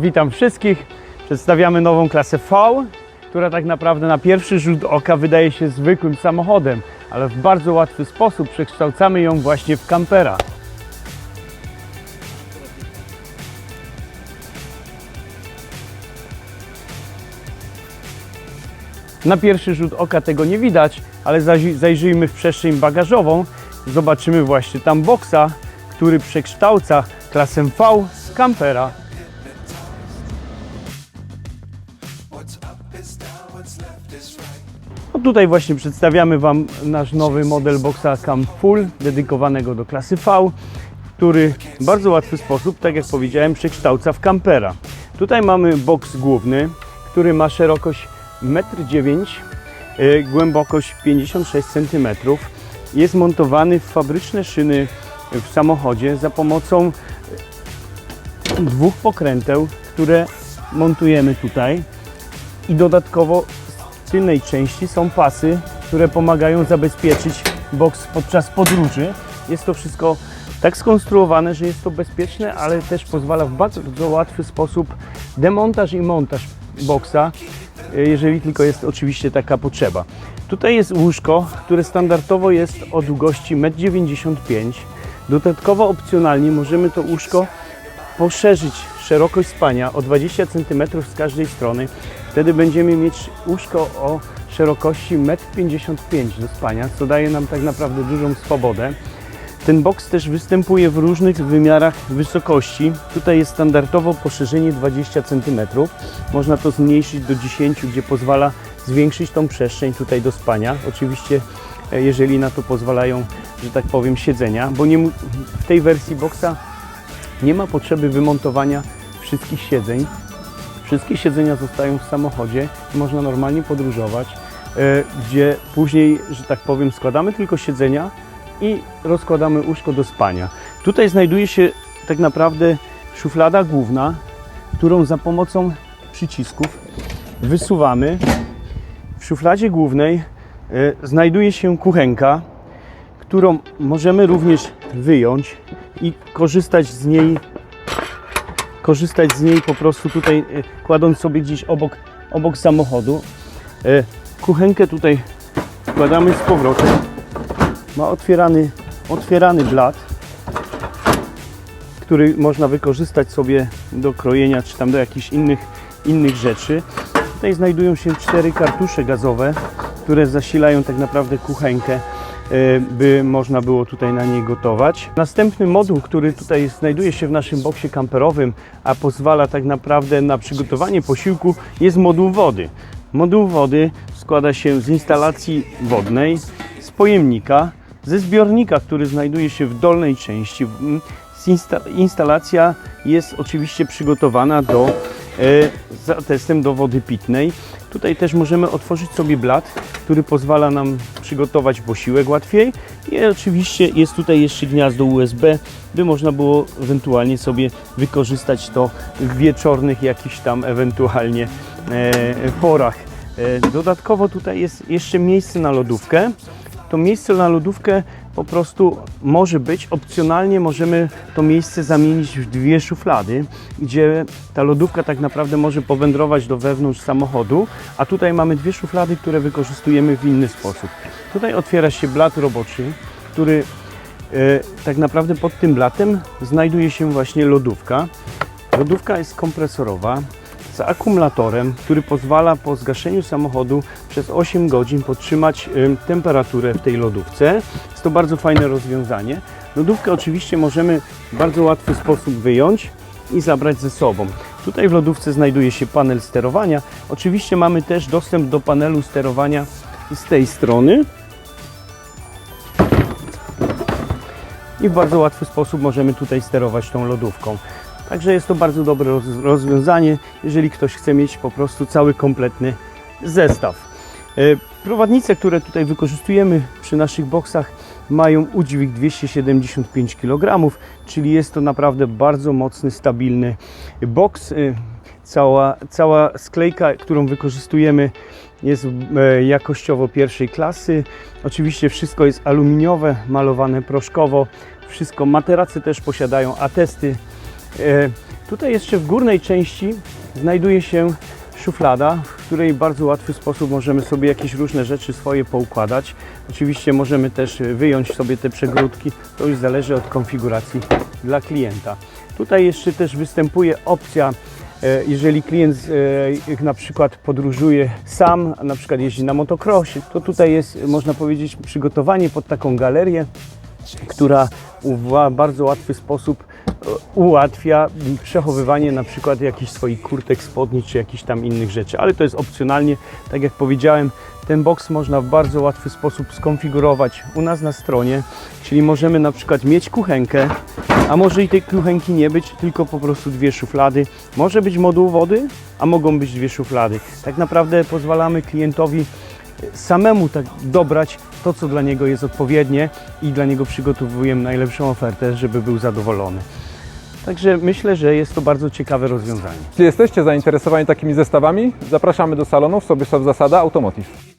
Witam wszystkich. Przedstawiamy nową klasę V, która tak naprawdę na pierwszy rzut oka wydaje się zwykłym samochodem, ale w bardzo łatwy sposób przekształcamy ją właśnie w kampera. Na pierwszy rzut oka tego nie widać, ale zajrzyjmy w przestrzeń bagażową. Zobaczymy właśnie tam boksa, który przekształca klasę V z kampera. No tutaj właśnie przedstawiamy Wam nasz nowy model boxa Cam Full, dedykowanego do klasy V, który w bardzo łatwy sposób, tak jak powiedziałem, przekształca w kampera. Tutaj mamy boks główny, który ma szerokość 1,9 m, y, głębokość 56 cm. Jest montowany w fabryczne szyny w samochodzie za pomocą dwóch pokręteł, które montujemy tutaj i dodatkowo tylnej części są pasy, które pomagają zabezpieczyć boks podczas podróży. Jest to wszystko tak skonstruowane, że jest to bezpieczne, ale też pozwala w bardzo łatwy sposób demontaż i montaż boksa, e, jeżeli tylko jest oczywiście taka potrzeba. Tutaj jest łóżko, które standardowo jest o długości 1,95 m. Dodatkowo opcjonalnie możemy to łóżko poszerzyć szerokość spania o 20 cm z każdej strony. Wtedy będziemy mieć łóżko o szerokości 1,55 m do spania, co daje nam tak naprawdę dużą swobodę. Ten boks też występuje w różnych wymiarach wysokości. Tutaj jest standardowo poszerzenie 20 cm. Można to zmniejszyć do 10, gdzie pozwala zwiększyć tą przestrzeń tutaj do spania. Oczywiście e, jeżeli na to pozwalają, że tak powiem, siedzenia, bo nie, w tej wersji boksa nie ma potrzeby wymontowania wszystkich siedzeń. Wszystkie siedzenia zostają w samochodzie i można normalnie podróżować, e, gdzie później, że tak powiem, składamy tylko siedzenia i rozkładamy łóżko do spania. Tutaj znajduje się tak naprawdę szuflada główna, którą za pomocą przycisków wysuwamy. W szufladzie głównej e, znajduje się kuchenka, którą możemy również wyjąć i korzystać z niej korzystać z niej po prostu tutaj e, kładąc sobie gdzieś obok, obok samochodu. E, Kuchenkę tutaj wkładamy z powrotem. Ma otwierany, otwierany blat, który można wykorzystać sobie do krojenia czy tam do jakichś innych, innych rzeczy. Tutaj znajdują się cztery kartusze gazowe, które zasilają tak naprawdę kuchenkę by można było tutaj na niej gotować. Następny moduł, który tutaj znajduje się w naszym boksie kamperowym, a pozwala tak naprawdę na przygotowanie posiłku, jest moduł wody. Moduł wody składa się z instalacji wodnej, z pojemnika, ze zbiornika, który znajduje się w dolnej części. Mm, instalacja jest oczywiście przygotowana do e, za testem do wody pitnej. Tutaj też możemy otworzyć sobie blat, który pozwala nam przygotować posiłek łatwiej. I oczywiście jest tutaj jeszcze gniazdo USB, by można było ewentualnie sobie wykorzystać to w wieczornych jakichś tam ewentualnie e, porach. E, dodatkowo tutaj jest jeszcze miejsce na lodówkę. To miejsce na lodówkę po prostu może być, opcjonalnie możemy to miejsce zamienić w dwie szuflady, gdzie ta lodówka tak naprawdę może powędrować do wewnątrz samochodu, a tutaj mamy dwie szuflady, które wykorzystujemy w inny sposób. Tutaj otwiera się blat roboczy, który e, tak naprawdę pod tym blatem znajduje się właśnie lodówka. Lodówka jest kompresorowa z akumulatorem, który pozwala po zgaszeniu samochodu przez 8 godzin podtrzymać y, temperaturę w tej lodówce. Jest to bardzo fajne rozwiązanie. Lodówkę oczywiście możemy w bardzo łatwy sposób wyjąć i zabrać ze sobą. Tutaj w lodówce znajduje się panel sterowania. Oczywiście mamy też dostęp do panelu sterowania z tej strony. i w bardzo łatwy sposób możemy tutaj sterować tą lodówką. Także jest to bardzo dobre roz rozwiązanie, jeżeli ktoś chce mieć po prostu cały kompletny zestaw. E, Prowadnice, które tutaj wykorzystujemy przy naszych boksach mają udźwig 275 kg, czyli jest to naprawdę bardzo mocny, stabilny boks. E, Cała, cała sklejka, którą wykorzystujemy jest e, jakościowo pierwszej klasy. Oczywiście wszystko jest aluminiowe, malowane proszkowo. Wszystko, materace też posiadają atesty Tutaj jeszcze w górnej części znajduje się szuflada, w której bardzo łatwy sposób możemy sobie jakieś różne rzeczy swoje poukładać. Oczywiście możemy też wyjąć sobie te przegródki, to już zależy od konfiguracji dla klienta. Tutaj jeszcze też występuje opcja, e, jeżeli klient e, na przykład podróżuje sam, na przykład jeździ na motocrossie, to tutaj jest, można powiedzieć, przygotowanie pod taką galerię, która w bardzo łatwy sposób e, ułatwia przechowywanie na przykład jakichś swoich kurtek, spodni czy jakichś tam innych rzeczy, ale to jest opcjonalnie, tak jak powiedziałem, ten box można w bardzo łatwy sposób skonfigurować u nas na stronie, czyli możemy na przykład mieć kuchenkę, a może i tej kuchenki nie być, tylko po prostu dwie szuflady. Może być moduł wody, a mogą być dwie szuflady. Tak naprawdę pozwalamy klientowi samemu tak dobrać to, co dla niego jest odpowiednie i dla niego przygotowujemy najlepszą ofertę, żeby był zadowolony. Także myślę, że jest to bardzo ciekawe rozwiązanie. Jeśli jesteście zainteresowani takimi zestawami, zapraszamy do salonu w Sobieszów Zasada Automotive.